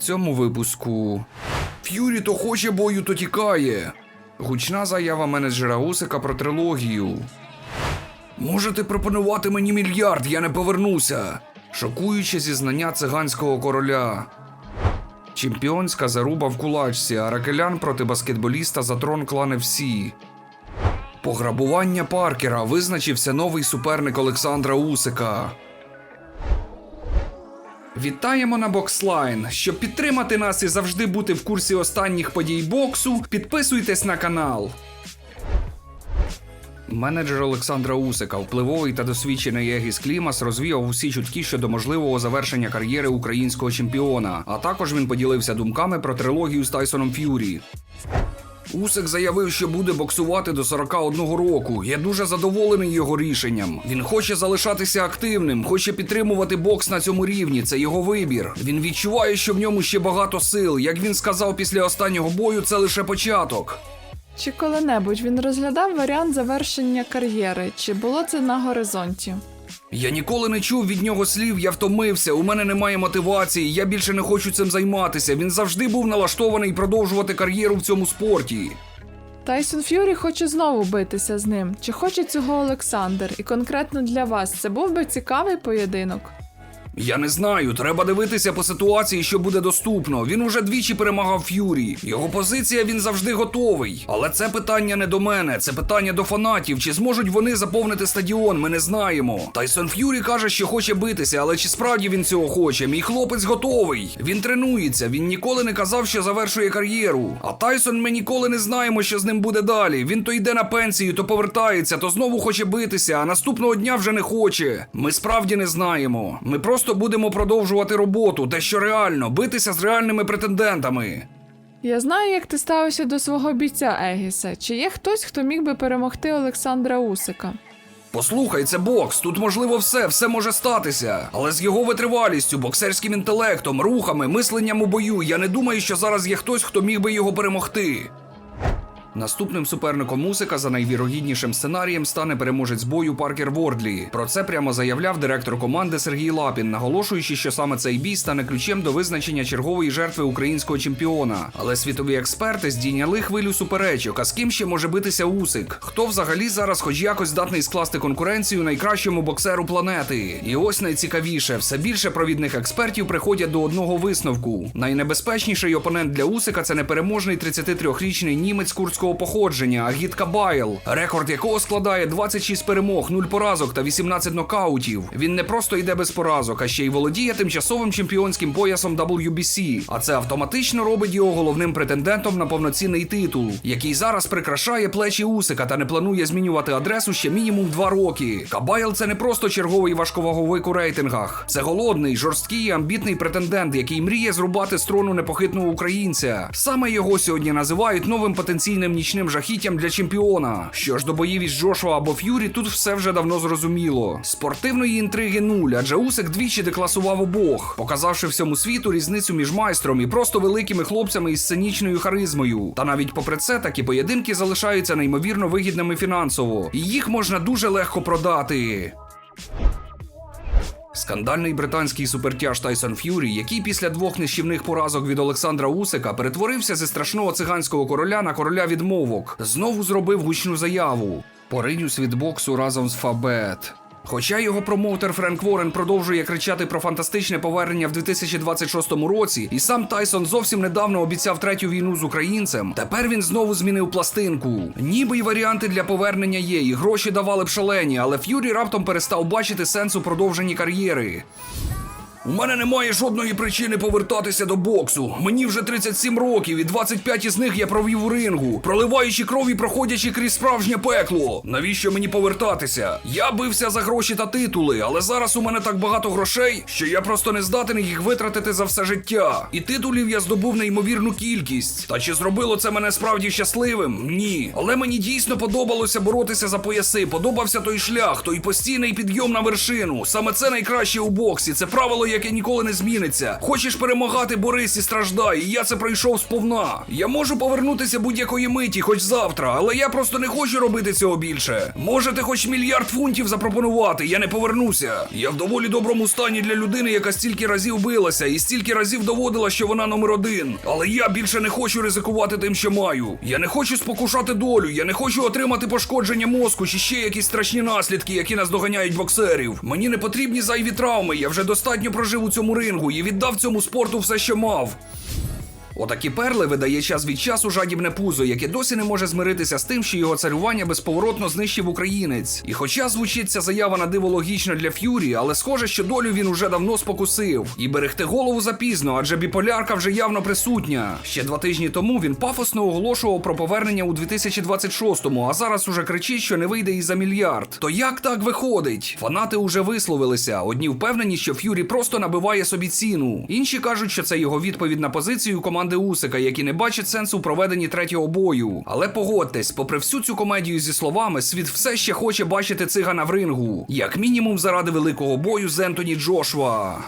цьому випуску. Ф'юрі то хоче бою, то тікає. Гучна заява менеджера Усика про трилогію. Можете пропонувати мені мільярд, я не повернуся. Шокуюче зізнання циганського короля. Чемпіонська заруба в кулачці, а ракелян проти баскетболіста за трон клане всі. Пограбування Паркера визначився новий суперник Олександра Усика. Вітаємо на Бокслайн. Щоб підтримати нас і завжди бути в курсі останніх подій боксу, підписуйтесь на канал. Менеджер Олександра Усика, впливовий та досвідчений Егіс Клімас, розвіяв усі чутки щодо можливого завершення кар'єри українського чемпіона. А також він поділився думками про трилогію з Тайсоном Ф'юрі. Усик заявив, що буде боксувати до 41 року. Я дуже задоволений його рішенням. Він хоче залишатися активним, хоче підтримувати бокс на цьому рівні. Це його вибір. Він відчуває, що в ньому ще багато сил. Як він сказав після останнього бою, це лише початок. Чи коли-небудь він розглядав варіант завершення кар'єри, чи було це на горизонті? Я ніколи не чув від нього слів, я втомився, у мене немає мотивації, я більше не хочу цим займатися. Він завжди був налаштований продовжувати кар'єру в цьому спорті. Тайсон Ф'юрі хоче знову битися з ним. Чи хоче цього Олександр? І конкретно для вас це був би цікавий поєдинок? Я не знаю, треба дивитися по ситуації, що буде доступно. Він уже двічі перемагав Ф'юрі. Його позиція він завжди готовий. Але це питання не до мене, це питання до фанатів. Чи зможуть вони заповнити стадіон? Ми не знаємо. Тайсон Ф'юрі каже, що хоче битися, але чи справді він цього хоче? Мій хлопець готовий. Він тренується. Він ніколи не казав, що завершує кар'єру. А Тайсон ми ніколи не знаємо, що з ним буде далі. Він то йде на пенсію, то повертається, то знову хоче битися, а наступного дня вже не хоче. Ми справді не знаємо. Ми просто будемо продовжувати роботу, те, що реально, битися з реальними претендентами. Я знаю, як ти ставишся до свого бійця Егіса. Чи є хтось, хто міг би перемогти Олександра Усика? Послухай, це бокс. Тут можливо все, все може статися. Але з його витривалістю, боксерським інтелектом, рухами, мисленням у бою, я не думаю, що зараз є хтось, хто міг би його перемогти. Наступним суперником Усика за найвірогіднішим сценарієм стане переможець бою Паркер Вордлі. Про це прямо заявляв директор команди Сергій Лапін, наголошуючи, що саме цей бій стане ключем до визначення чергової жертви українського чемпіона. Але світові експерти здійняли хвилю суперечок. А з ким ще може битися Усик? Хто взагалі зараз, хоч якось здатний скласти конкуренцію найкращому боксеру планети? І ось найцікавіше, все більше провідних експертів приходять до одного висновку. Найнебезпечніший опонент для Усика це непереможний 33-річний німець курського походження Агіт Кабаєл, рекорд якого складає 26 перемог, 0 поразок та 18 нокаутів. Він не просто йде без поразок, а ще й володіє тимчасовим чемпіонським поясом WBC. А це автоматично робить його головним претендентом на повноцінний титул, який зараз прикрашає плечі Усика та не планує змінювати адресу ще мінімум 2 роки. Кабаєл це не просто черговий важковаговик у рейтингах. Це голодний, жорсткий, амбітний претендент, який мріє зрубати з трону непохитного українця. Саме його сьогодні називають новим потенційним нічним жахіттям для чемпіона. Що ж до боїв із Джошуа або Ф'юрі, тут все вже давно зрозуміло. Спортивної інтриги нуль, адже Усик двічі декласував обох, показавши всьому світу різницю між майстром і просто великими хлопцями із сценічною харизмою. Та навіть попри це, такі поєдинки залишаються неймовірно вигідними фінансово, і їх можна дуже легко продати. Скандальний британський супертяж Тайсон Ф'юрі, який після двох нищівних поразок від Олександра Усика перетворився зі страшного циганського короля на короля відмовок, знову зробив гучну заяву. Поринюсь від боксу разом з Фабет. Хоча його промоутер Френк Ворен продовжує кричати про фантастичне повернення в 2026 році, і сам Тайсон зовсім недавно обіцяв третю війну з українцем. Тепер він знову змінив пластинку. Ніби й варіанти для повернення є, і гроші давали б шалені, але Ф'юрі раптом перестав бачити сенс у продовженні кар'єри. У мене немає жодної причини повертатися до боксу. Мені вже 37 років, і 25 із них я провів у рингу, проливаючи кров і проходячи крізь справжнє пекло. Навіщо мені повертатися? Я бився за гроші та титули, але зараз у мене так багато грошей, що я просто не здатен їх витратити за все життя. І титулів я здобув неймовірну кількість. Та чи зробило це мене справді щасливим? Ні. Але мені дійсно подобалося боротися за пояси. Подобався той шлях, той постійний підйом на вершину. Саме це найкраще у боксі. Це правило яке ніколи не зміниться. Хочеш перемагати, борись і страждай. І я це пройшов сповна. Я можу повернутися будь-якої миті, хоч завтра, але я просто не хочу робити цього більше. Можете хоч мільярд фунтів запропонувати, я не повернуся. Я в доволі доброму стані для людини, яка стільки разів билася і стільки разів доводила, що вона номер один. Але я більше не хочу ризикувати тим, що маю. Я не хочу спокушати долю, я не хочу отримати пошкодження мозку чи ще якісь страшні наслідки, які нас доганяють боксерів. Мені не потрібні зайві травми. Я вже достатньо прожив у цьому рингу і віддав цьому спорту все, що мав. Отакі перли видає час від часу жадібне пузо, яке досі не може змиритися з тим, що його царювання безповоротно знищив українець. І хоча звучить ця заява на диво логічно для Ф'юрі, але схоже, що долю він уже давно спокусив. І берегти голову запізно, адже біполярка вже явно присутня. Ще два тижні тому він пафосно оголошував про повернення у 2026-му, а зараз уже кричить, що не вийде і за мільярд. То як так виходить? Фанати уже висловилися. Одні впевнені, що Ф'юрі просто набиває собі ціну. Інші кажуть, що це його відповідь на позицію команди Усика, які не бачать сенсу у проведенні третього бою. Але погодьтесь, попри всю цю комедію зі словами, світ все ще хоче бачити цигана в рингу, як мінімум заради великого бою з Ентоні Джошуа.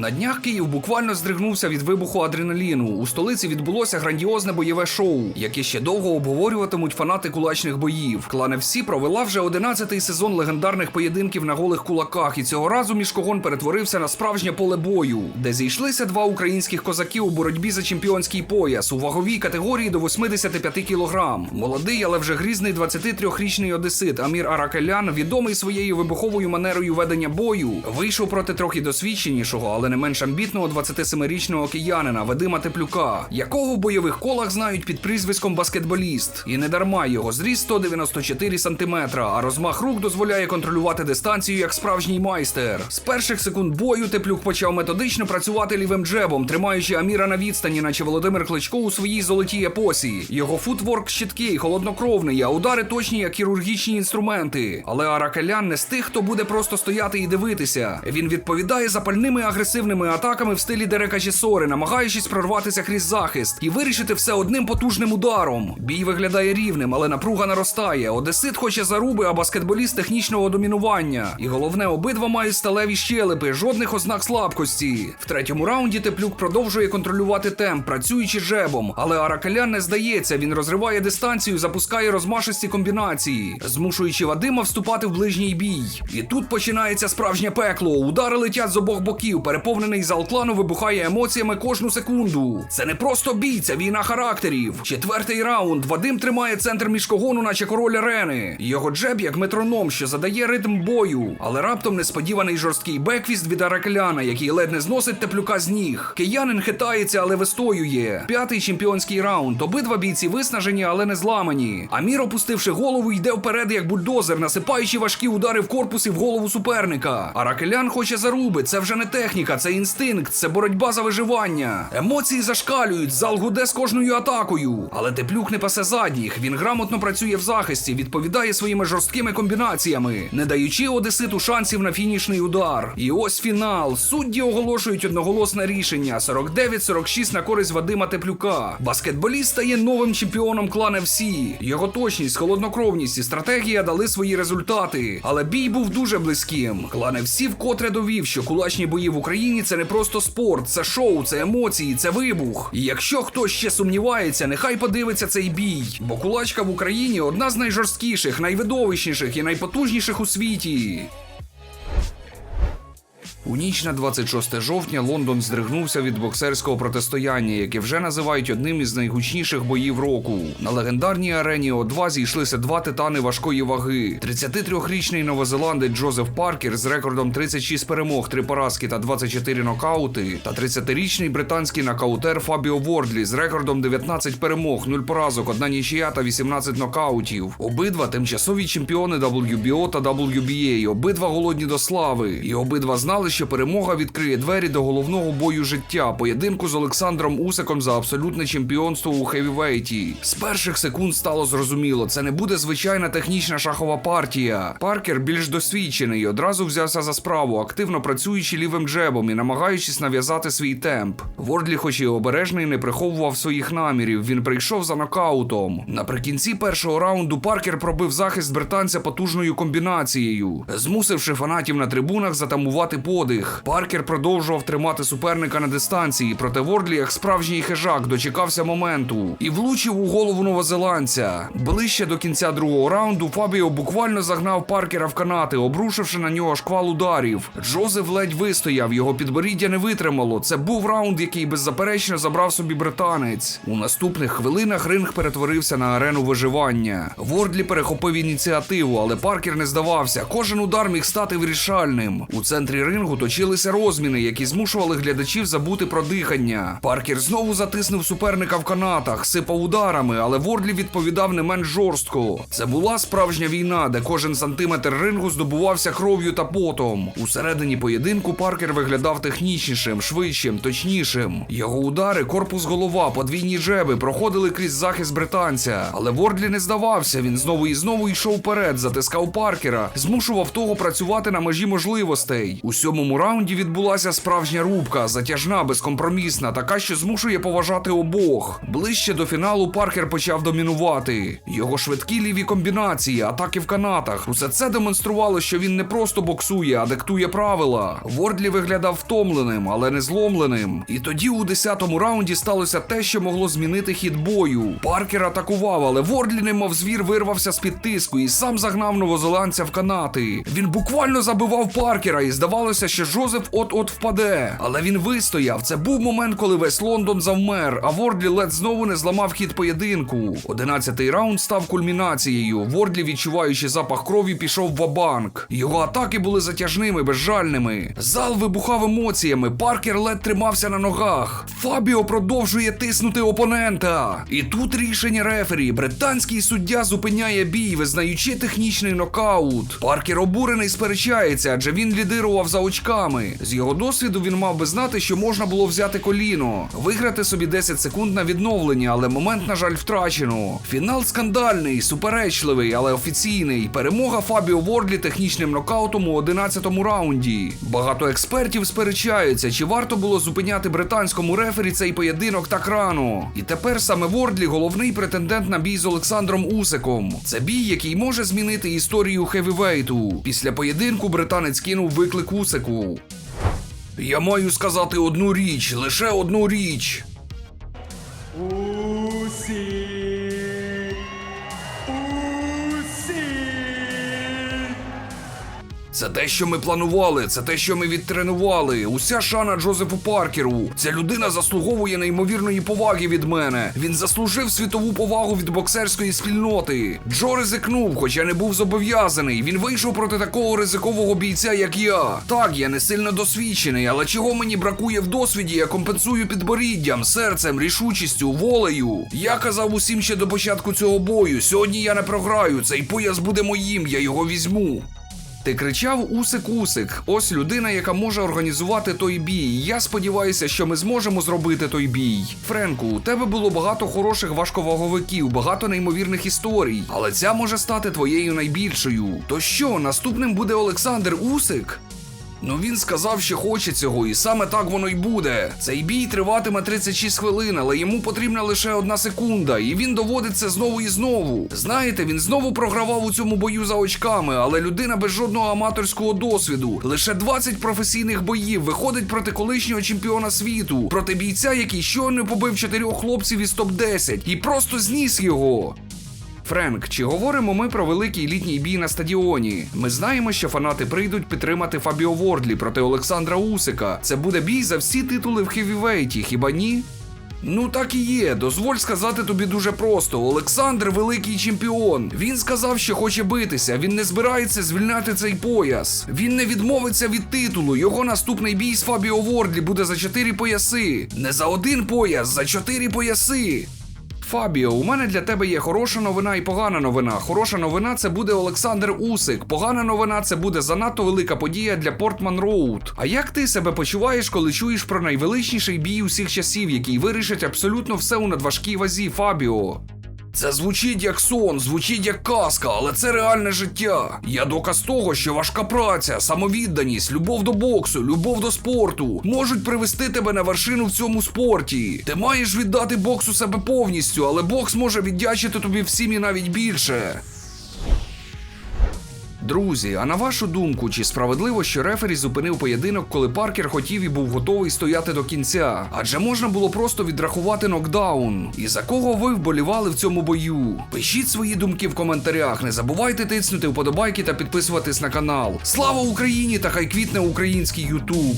На днях Київ буквально здригнувся від вибуху адреналіну. У столиці відбулося грандіозне бойове шоу, яке ще довго обговорюватимуть фанати кулачних боїв. Клан FC провела вже 11-й сезон легендарних поєдинків на голих кулаках, і цього разу міжкогон перетворився на справжнє поле бою, де зійшлися два українських козаки у боротьбі за чемпіонський пояс у ваговій категорії до 85 кілограм. Молодий, але вже грізний 23-річний одесит Амір Аракелян, відомий своєю вибуховою манерою ведення бою, вийшов проти трохи досвідченішого, але не менш амбітного 27-річного киянина Вадима Теплюка, якого в бойових колах знають під прізвиськом баскетболіст. І не дарма його зріст 194 сантиметра, а розмах рук дозволяє контролювати дистанцію як справжній майстер. З перших секунд бою Теплюк почав методично працювати лівим джебом, тримаючи Аміра на відстані, наче Володимир Кличко у своїй золотій епосі. Його футворк щиткий, холоднокровний, а удари точні як хірургічні інструменти. Але Аракелян не з тих, хто буде просто стояти і дивитися. Він відповідає запальними агресивними атаками в стилі Дерека Чесори, намагаючись прорватися крізь захист і вирішити все одним потужним ударом. Бій виглядає рівним, але напруга наростає. Одесит хоче заруби, а баскетболіст технічного домінування. І головне, обидва мають сталеві щелепи, жодних ознак слабкості. В третьому раунді Теплюк продовжує контролювати темп, працюючи жебом. Але Аракелян не здається, він розриває дистанцію, запускає розмашисті комбінації, змушуючи Вадима вступати в ближній бій. І тут починається справжнє пекло. Удари летять з обох боків. Переповнений зал клану вибухає емоціями кожну секунду. Це не просто бій, це війна характерів. Четвертий раунд. Вадим тримає центр міжкогону, наче король арени. Його джеб як метроном, що задає ритм бою. Але раптом несподіваний жорсткий беквіст від Аракеляна, який ледь не зносить теплюка з ніг. Киянин хитається, але вистоює. П'ятий чемпіонський раунд. Обидва бійці виснажені, але не зламані. Амір, опустивши голову, йде вперед як бульдозер, насипаючи важкі удари в корпус і в голову суперника. Аракелян хоче заруби. Це вже не техніка, це інстинкт, це боротьба за виживання. Емоції зашкалюють, зал гуде з кожною атакою. Але теплюк не пасе задніх. Він грамотно працює в захисті, відповідає своїми жорсткими комбінаціями, не даючи одеситу шансів на фінішний удар. І ось фінал. Судді оголошують одноголосне рішення: 49-46 на користь Вадима Теплюка. Баскетболіст стає новим чемпіоном клан FC. Його точність, холоднокровність і стратегія дали свої результати. Але бій був дуже близьким. Клан FC вкотре довів, що кулачні бої в Україні це не просто спорт, це шоу, це емоції, це вибух. І якщо хтось ще сумнівається, нехай подивиться цей бій. Бо кулачка в Україні одна з найжорсткіших, найвидовищніших і найпотужніших у світі. У ніч на 26 жовтня Лондон здригнувся від боксерського протистояння, яке вже називають одним із найгучніших боїв року. На легендарній арені О2 зійшлися два титани важкої ваги: 33-річний новозеландець Джозеф Паркер з рекордом 36 перемог, 3 поразки та 24 нокаути, та 30-річний британський нокаутер Фабіо Вордлі з рекордом 19 перемог, 0 поразок, 1 нічия та 18 нокаутів. Обидва тимчасові чемпіони WBO та WBA, обидва голодні до слави, і обидва знали, що перемога відкриє двері до головного бою життя, поєдинку з Олександром Усиком за абсолютне чемпіонство у хевівейті. З перших секунд стало зрозуміло, це не буде звичайна технічна шахова партія. Паркер більш досвідчений, одразу взявся за справу, активно працюючи лівим джебом і намагаючись нав'язати свій темп. Вордлі, хоч і обережний, не приховував своїх намірів. Він прийшов за нокаутом. Наприкінці першого раунду Паркер пробив захист британця потужною комбінацією, змусивши фанатів на трибунах затамувати подих. Паркер продовжував тримати суперника на дистанції, проте Вордлі, як справжній хижак, дочекався моменту і влучив у голову новозеландця. Ближче до кінця другого раунду Фабіо буквально загнав Паркера в канати, обрушивши на нього шквал ударів. Джозеф ледь вистояв, його підборіддя не витримало. Це був раунд, який беззаперечно забрав собі британець. У наступних хвилинах ринг перетворився на арену виживання. Вордлі перехопив ініціативу, але Паркер не здавався. Кожен удар міг стати вирішальним. У центрі рингу точилися розміни, які змушували глядачів забути про дихання. Паркер знову затиснув суперника в канатах, сипав ударами, але Вордлі відповідав не менш жорстко. Це була справжня війна, де кожен сантиметр рингу здобувався кров'ю та потом. Усередині поєдинку Паркер виглядав технічнішим, швидшим, точнішим. Його удари, корпус голова, подвійні джеби проходили крізь захист британця. Але Вордлі не здавався. Він знову і знову йшов вперед, затискав Паркера, змушував того працювати на межі можливостей. У сьомому раунді відбулася справжня рубка, затяжна, безкомпромісна, така, що змушує поважати обох. Ближче до фіналу Паркер почав домінувати. Його швидкі ліві комбінації, атаки в канатах. Усе це демонструвало, що він не просто боксує, а диктує правила. Вордлі виглядав втомленим, але не зломленим. І тоді у десятому раунді сталося те, що могло змінити хід бою. Паркер атакував, але Вордлі, немов звір, вирвався з під тиску і сам загнав новозеландця в канати. Він буквально забивав Паркера, і здавалося, що Жозеф от-от впаде. Але він вистояв. Це був момент, коли весь Лондон завмер, а Вордлі ледь знову не зламав хід поєдинку. Одинадцятий раунд став кульмінацією. Вордлі, відчуваючи запах крові, пішов в банк Його атаки були затяжними, безжальними. Зал вибухав емоціями. Паркер ледь тримався на ногах. Фабіо продовжує тиснути опонента. І тут рішення рефері. Британський суддя зупиняє бій, визнаючи технічний нокаут. Паркер обурений сперечається, адже він лідирував за очками. З його досвіду він мав би знати, що можна було взяти коліно, виграти собі 10 секунд на відновлення, але момент, на жаль, втрачено. Фінал скандальний, суперечливий, але офіційний. Перемога Фабіо Вордлі технічним нокаутом у 11-му раунді. Багато експертів сперечаються, чи варто було зупиняти британському рефері цей поєдинок так рано. І тепер саме Вордлі головний претендент на бій з Олександром Усиком. Це бій, який може змінити історію хевівейту. Після поєдинку британець кинув виклик Усику. Я маю сказати одну річ, лише одну річ. Це те, що ми планували, це те, що ми відтренували. Уся шана Джозефу Паркеру. Ця людина заслуговує неймовірної поваги від мене. Він заслужив світову повагу від боксерської спільноти. Джо ризикнув, хоча не був зобов'язаний. Він вийшов проти такого ризикового бійця, як я. Так, я не сильно досвідчений, але чого мені бракує в досвіді, я компенсую підборіддям, серцем, рішучістю, волею. Я казав усім ще до початку цього бою. Сьогодні я не програю. Цей пояс буде моїм, я його візьму. Ти кричав Усик-Усик. Ось людина, яка може організувати той бій. Я сподіваюся, що ми зможемо зробити той бій. Френку, у тебе було багато хороших важковаговиків, багато неймовірних історій, але ця може стати твоєю найбільшою. То що, наступним буде Олександр Усик? Ну він сказав, що хоче цього, і саме так воно й буде. Цей бій триватиме 36 хвилин, але йому потрібна лише одна секунда, і він доводить це знову і знову. Знаєте, він знову програвав у цьому бою за очками, але людина без жодного аматорського досвіду. Лише 20 професійних боїв виходить проти колишнього чемпіона світу, проти бійця, який щойно побив чотирьох хлопців із топ-10 і просто зніс його. Френк, чи говоримо ми про великий літній бій на стадіоні? Ми знаємо, що фанати прийдуть підтримати Фабіо Вордлі проти Олександра Усика. Це буде бій за всі титули в хевівейті, хіба ні? Ну так і є. Дозволь сказати тобі дуже просто. Олександр великий чемпіон. Він сказав, що хоче битися. Він не збирається звільняти цей пояс. Він не відмовиться від титулу. Його наступний бій з Фабіо Вордлі буде за чотири пояси. Не за один пояс, за чотири пояси. Фабіо, у мене для тебе є хороша новина і погана новина. Хороша новина це буде Олександр Усик. Погана новина це буде занадто велика подія для Портман Роуд. А як ти себе почуваєш, коли чуєш про найвеличніший бій усіх часів, який вирішить абсолютно все у надважкій вазі, Фабіо? Це звучить як сон, звучить як казка, але це реальне життя. Я доказ того, що важка праця, самовідданість, любов до боксу, любов до спорту можуть привести тебе на вершину в цьому спорті. Ти маєш віддати боксу себе повністю, але бокс може віддячити тобі всім і навіть більше. Друзі, а на вашу думку, чи справедливо, що рефері зупинив поєдинок, коли Паркер хотів і був готовий стояти до кінця? Адже можна було просто відрахувати нокдаун. І за кого ви вболівали в цьому бою? Пишіть свої думки в коментарях. Не забувайте тиснути вподобайки та підписуватись на канал. Слава Україні та хай квітне український Ютуб!